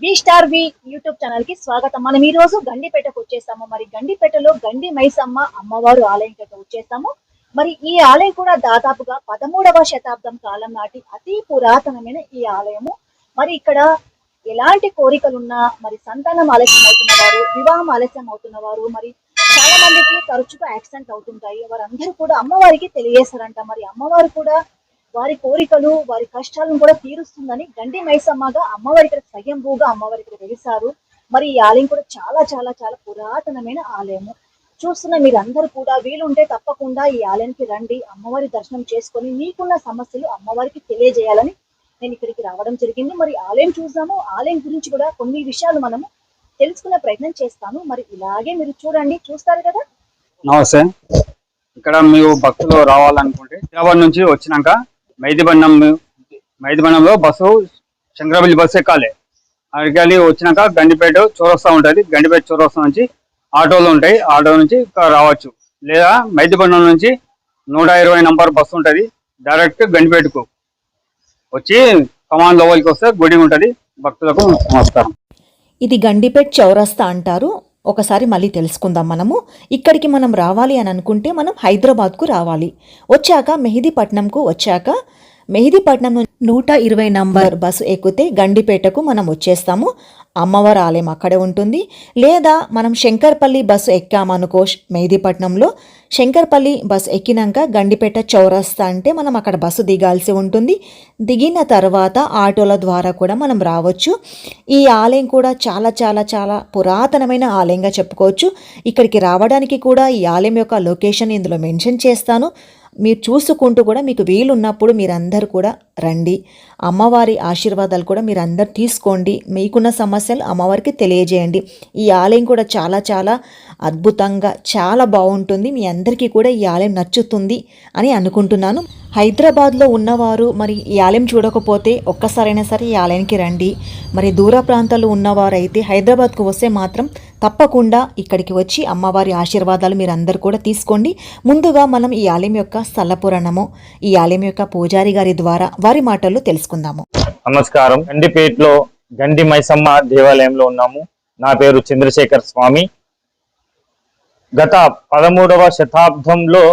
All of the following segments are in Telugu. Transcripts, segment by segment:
వి స్టార్ వి యూట్యూబ్ ఛానల్కి స్వాగతం. మనం ఈ రోజు గండిపేటకు వచ్చేసాము. మరి గండిపేటలో గండి మైసమ్మ అమ్మవారు ఆలయం దగ్గర వచ్చేసాము. మరి ఈ ఆలయం కూడా దాదాపుగా పదమూడవ శతాబ్దం కాలం నాటి అతి పురాతనమైన ఈ ఆలయము. మరి ఇక్కడ ఎలాంటి కోరికలున్నా మరి సంతానం ఆలస్యం అవుతున్న వారు వివాహం ఆలస్యం అవుతున్న వారు మరి చాలా మందికి తరచుగా యాక్సిడెంట్ అవుతుంటాయి. వారందరూ కూడా అమ్మవారికి తెలియజేస్తారంట మరి అమ్మవారు కూడా వారి కోరికలు వారి కష్టాలను కూడా తీరుస్తుందని గండి మైసమ్మగా అమ్మవారి ఇక్కడ స్వయంభూగా అమ్మవారి ఇక్కడ వెలిసారు. మరి ఈ ఆలయం కూడా చాలా చాలా చాలా పురాతనమైన ఆలయము. చూస్తున్న మీరందరూ కూడా వీలుంటే తప్పకుండా ఈ ఆలయానికి రండి అమ్మవారి దర్శనం చేసుకొని మీకున్న సమస్యలు అమ్మవారికి తెలియజేయాలని నేను ఇక్కడికి రావడం జరిగింది. మరి ఆలయం చూసాము ఆలయం గురించి కూడా కొన్ని విషయాలు మనము తెలుసుకునే ప్రయత్నం చేస్తాను. మరి ఇలాగే మీరు చూడండి చూస్తారు కదా? నమస్తే. ఇక్కడ మీరు భక్తులు రావాలనుకుంటే హైదరాబాద్ నుంచి వచ్చినాక మైదిబండం మైదిబండంలో బస్సు శంకరపల్లి బస్సు ఎక్కాలి అక్కడికి వచ్చినాక గండిపేట చౌరస్తా ఉంటుంది. గండిపేట చౌరస్తా నుంచి ఆటోలు ఉంటాయి. ఆటో నుంచి ఇక్కడ రావచ్చు. లేదా మైదిబండం నుంచి నూట ఇరవై నంబర్ బస్సు ఉంటుంది. డైరెక్ట్ గండిపేటకు. వచ్చి కమాన్ లోపలికి వస్తే గుడి ఉంటుంది. భక్తులకు నమస్కారం. ఇది గండిపేట్ చౌరస్తా అంటారు. ఒకసారి మళ్ళీ తెలుసుకుందాం మనము. ఇక్కడికి మనం రావాలి అని అనుకుంటే మనం హైదరాబాద్కు రావాలి. వచ్చాక మెహిదీపట్నంకు వచ్చాక మెహిదీపట్నం నూట ఇరవై నంబర్ బస్సు ఎక్కితే గండిపేటకు మనం వచ్చేస్తాము. అమ్మవారి ఆలయం అక్కడే ఉంటుంది. లేదా మనం శంకర్పల్లి బస్సు ఎక్కామనుకో మెహిదీపట్నంలో శంకర్పల్లి బస్సు ఎక్కినాక గండిపేట చౌరస్తా అంటే మనం అక్కడ బస్సు దిగాల్సి ఉంటుంది. దిగిన తర్వాత ఆటోల ద్వారా కూడా మనం రావచ్చు. ఈ ఆలయం కూడా చాలా చాలా చాలా పురాతనమైన ఆలయంగా చెప్పుకోవచ్చు. ఇక్కడికి రావడానికి కూడా ఈ ఆలయం యొక్క లొకేషన్ ఇందులో మెన్షన్ చేస్తాను. మీరు చూసుకుంటూ కూడా మీకు వీలున్నప్పుడు మీరందరూ కూడా రండి. అమ్మవారి ఆశీర్వాదాలు కూడా మీరు అందరు తీసుకోండి. మీకున్న సమస్యలు అమ్మవారికి తెలియజేయండి. ఈ ఆలయం కూడా చాలా చాలా అద్భుతంగా చాలా బాగుంటుంది. మీ అందరికీ కూడా ఈ ఆలయం నచ్చుతుంది అని అనుకుంటున్నాను. హైదరాబాద్లో ఉన్నవారు మరి ఈ ఆలయం చూడకపోతే ఒక్కసారైనా సరే ఈ ఆలయానికి రండి. మరి దూర ప్రాంతాల్లో ఉన్నవారు అయితే హైదరాబాద్కు వస్తే మాత్రం తప్పకుండా ఇక్కడికి వచ్చి అమ్మవారి ఆశీర్వాదాలు మీరు అందరు కూడా తీసుకోండి. ముందుగా మనం ఈ ఆలయం యొక్క స్థల పురాణము ఈ ఆలయం యొక్క పూజారి గారి ద్వారా వారి మాటల్లో తెలుసుకుందాము. నమస్కారం. గండిపేటలో గండి మైసమ్మ దేవాలయంలో ఉన్నాము. నా పేరు చంద్రశేఖర్ స్వామి. గత పదమూడవ శతాబ్దంలో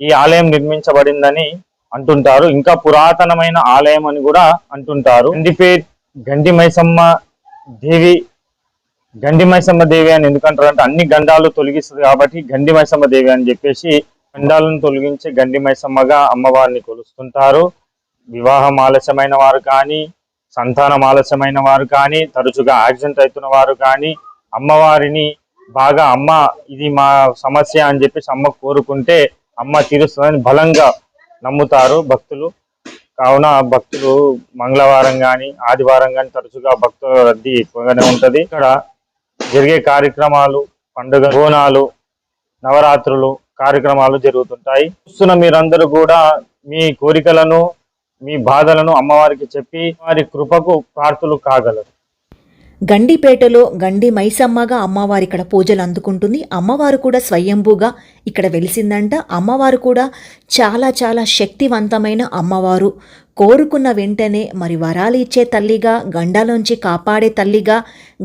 ఈ ఆలయం నిర్మించబడిందని అంటుంటారు. ఇంకా పురాతనమైన ఆలయం అని కూడా అంటుంటారు. గండిపేట్ గండి మైసమ్మ దేవి గండి మైసమ్మ దేవి అని ఎందుకంటారు అంటే అన్ని గండాలు తొలగిస్తుంది కాబట్టి గండి మైసమ్మ దేవి అని చెప్పేసి గండాలను తొలగించి గండి మైసమ్మగా అమ్మవారిని కొలుస్తుంటారు. వివాహం ఆలస్యమైన వారు కానీ సంతానం ఆలస్యమైన వారు కానీ తరచుగా యాక్సిడెంట్ అవుతున్న వారు కానీ అమ్మవారిని బాగా అమ్మ ఇది మా సమస్య అని చెప్పేసి అమ్మ కోరుకుంటే అమ్మ తీరుస్తుందని బలంగా నమ్ముతారు భక్తులు. కావున భక్తులు మంగళవారం కానీ ఆదివారం కానీ తరచుగా భక్తుల రద్దీ ఎక్కువగానే ఉంటుంది. ఇక్కడ జరిగే కార్యక్రమాలు పండుగ బోనాలు నవరాత్రులు కార్యక్రమాలు జరుగుతుంటాయి. చూస్తున్న మీరందరూ కూడా మీ కోరికలను మీ బాధలను అమ్మవారికి చెప్పి వారి కృపకు ప్రార్థులు కాగలరు. గండిపేటలో గండి మైసమ్మగా అమ్మవారు ఇక్కడ పూజలు అందుకుంటుంది. అమ్మవారు కూడా స్వయంభూగా ఇక్కడ వెలిసిందంట. అమ్మవారు కూడా చాలా చాలా శక్తివంతమైన అమ్మవారు. కోరుకున్న వెంటనే మరి వరాలు ఇచ్చే తల్లిగా గండాలోంచి కాపాడే తల్లిగా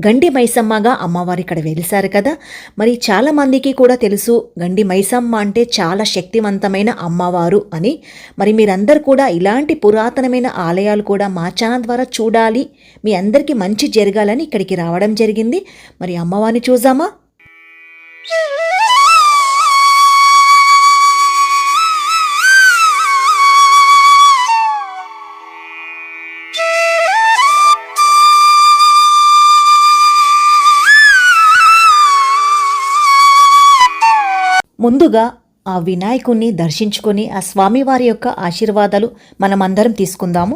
గండి మైసమ్మగా అమ్మవారు ఇక్కడ వెలిశారు కదా. మరి చాలామందికి కూడా తెలుసు గండి మైసమ్మ అంటే చాలా శక్తివంతమైన అమ్మవారు అని. మరి మీరందరూ కూడా ఇలాంటి పురాతనమైన ఆలయాలు కూడా మా ఛానల్ ద్వారా చూడాలి మీ అందరికీ మంచి జరగాలని ఇక్కడికి రావడం జరిగింది. మరి అమ్మవారిని చూసామా ముందుగా ఆ వినాయకుణ్ణి దర్శించుకొని ఆ స్వామివారి యొక్క ఆశీర్వాదాలు మనమందరం తీసుకుందాము.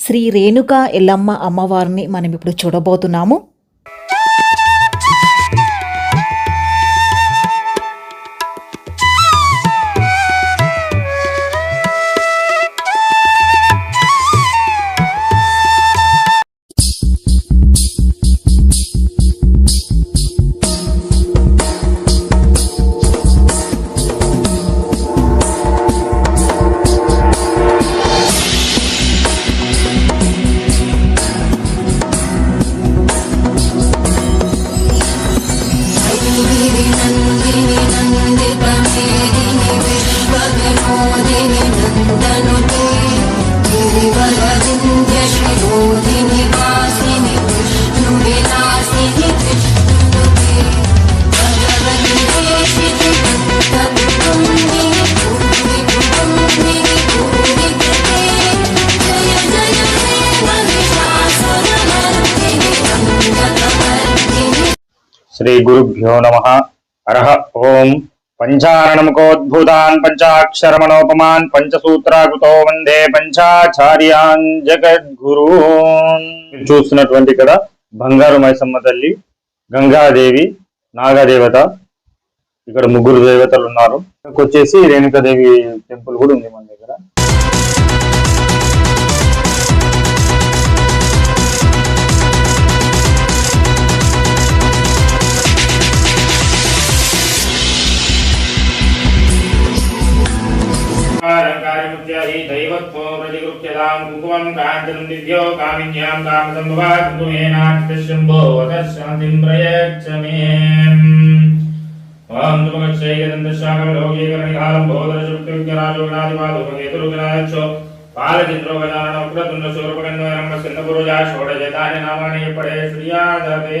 శ్రీ రేణుక ఎల్లమ్మ అమ్మవారిని మనం ఇప్పుడు చూడబోతున్నాము. శ్రీ గురుభ్యో నమ అర్హ ఓం పంచారణముకోద్భూతాన్ పంచాక్షరమణోపమాన్ పంచసూత్రాకృతో వందే పంచాచార్యాన్ జగద్గురూన్ చూస్తున్నటువంటి ఇక్కడ బంగారు మైసమ్మ తల్లి గంగాదేవి నాగదేవత ఇక్కడ ముగ్గురు దేవతలు ఉన్నారు. వచ్చేసి రేణుకాదేవి టెంపుల్ కూడా ఉంది మన దగ్గర. కుంకుమం కాంచనం దివ్యో కామిన్యాం కామసంభవ కుంకుమేనాక్షశంభోవశాంతిం ప్రయచ్చమే ఓం దుమక్షైకందశాకం లోకీకరణిహారం బోధనశుక్తిజ్ఞరాజోగనాదిపాదుమేతురుగనాచో పాలచిత్రో గజాన ఉగ్రతుండ శూరపగన్వరంగ సింధపురుజా షోడజతాని నామాని పడే శ్రీయాదవే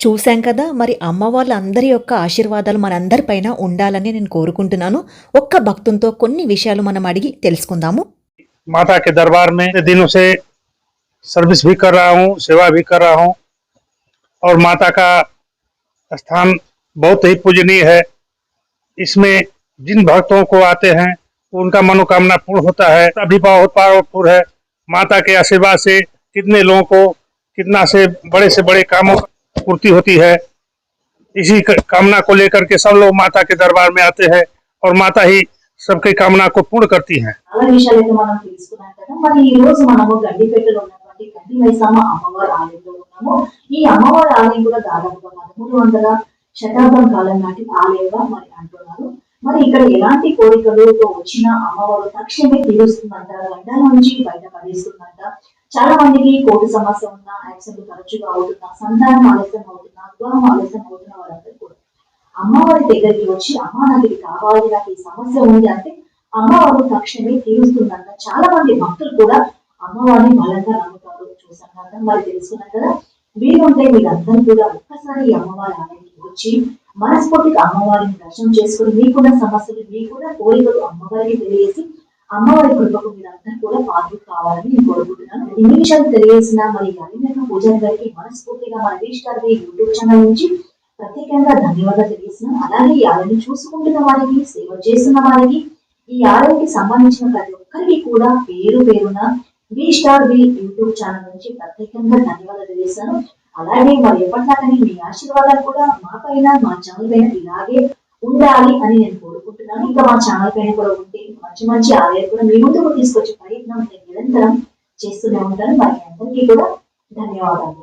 చూశాం కదా మరి అమ్మ వాళ్ళందరి యొక్క ఆశీర్వాదాలు మనందరిపైన ఉండాలని నేను కోరుకుంటున్నాను ఒక్క భక్తునితో కొన్ని విషయాలు మనం అడిగి తెలుసుకుందాము माता के दरबार में इतने दिनों से सर्विस भी कर रहा हूँ सेवा भी कर रहा हूँ और माता का स्थान बहुत ही पूजनीय है इसमें जिन भक्तों को आते हैं उनका मनोकामना पूर्ण होता है अभी बहुत पावरफुल है माता के आशीर्वाद से कितने लोगों को कितना से बड़े से बड़े कामों की पूर्ति होती है इसी क- कामना को लेकर के सब लोग माता के दरबार में आते हैं और माता ही सबकी कामना को पूर्ण करती हैं చాలా విషయాలు అయితే మనం తెలుసుకున్నాం కదా మరి ఈ రోజు మనము గండిపేటలో ఉన్నటువంటి గండి మైసమ్మ అమ్మవారి ఆలయంలో ఉన్నాము ఈ అమ్మవారి ఆలయం కూడా దాదాపుగా పదమూడు వందల శతాబ్దం కాలం నాటి ఆలయంగా మరి అంటున్నారు మరి ఇక్కడ ఎలాంటి కోరికలతో వచ్చిన అమ్మవారు తక్షణమే తీరుస్తుందంట గండాల నుంచి బయట పడేస్తుందంట చాలా మందికి కోటి సమస్య ఉన్న యాక్సిడెంట్ తరచుగా అవుతున్నా సంతానం ఆలస్యం అవుతున్నా వివాహం ఆలస్యం అవుతున్న వారందరూ కూడా. అమ్మవారి దగ్గరికి వచ్చి అమ్మ నాకు ఇది కావాలి నాకు ఈ సమస్య ఉంది అంటే అమ్మవారు తక్షణమే తీరుస్తుందంట. చాలా మంది భక్తులు కూడా అమ్మవారిని బలంగా నమ్ముతారు. చూసాం కదా మరి తెలుసుకున్నారు కదా. వీలుంటే మీరందరూ కూడా ఒక్కసారి ఈ అమ్మవారి ఆలయానికి వచ్చి మనస్ఫూర్తిగా అమ్మవారిని దర్శనం చేసుకుని మీకున్న సమస్యలు మీకున్న కోరికలు అమ్మవారికి తెలియజేసి అమ్మవారి కృపకు మీరందరూ కూడా పాత్ర కావాలని నేను కోరుకుంటున్నాను. ఇన్ని విషయాలు తెలియజేసిన మరి అలిమేక పూజారి గారికి మనస్ఫూర్తిగా మన వీష్ గారి యూట్యూబ్ ఛానల్ నుంచి ప్రత్యేకంగా ధన్యవాదాలు తెలియజేస్తున్నాను. అలాగే ఈ ఆలయాన్ని చూసుకుంటున్న వారికి సేవ చేస్తున్న వారికి ఈ ఆలయానికి సంబంధించిన ప్రతి ఒక్కరికి కూడా పేరు పేరున V star V YouTube channel నుంచి ప్రత్యేకంగా ధన్యవాదాలు తెలియజేశాను అలాగే మరి ఎప్పటిదాకా మీ ఆశీర్వాదాలు కూడా మా పైన మా ఛానల్ పైన ఇలాగే ఉండాలి అని నేను కోరుకుంటున్నాను ఇంకా మా ఛానల్ పైన కూడా ఉంటే మంచి మంచి ఆలయాలు కూడా మీ ముందుకు తీసుకొచ్చే ప్రయత్నం నేను నిరంతరం చేస్తూనే ఉంటాను. వారి అందరికీ కూడా ధన్యవాదాలు.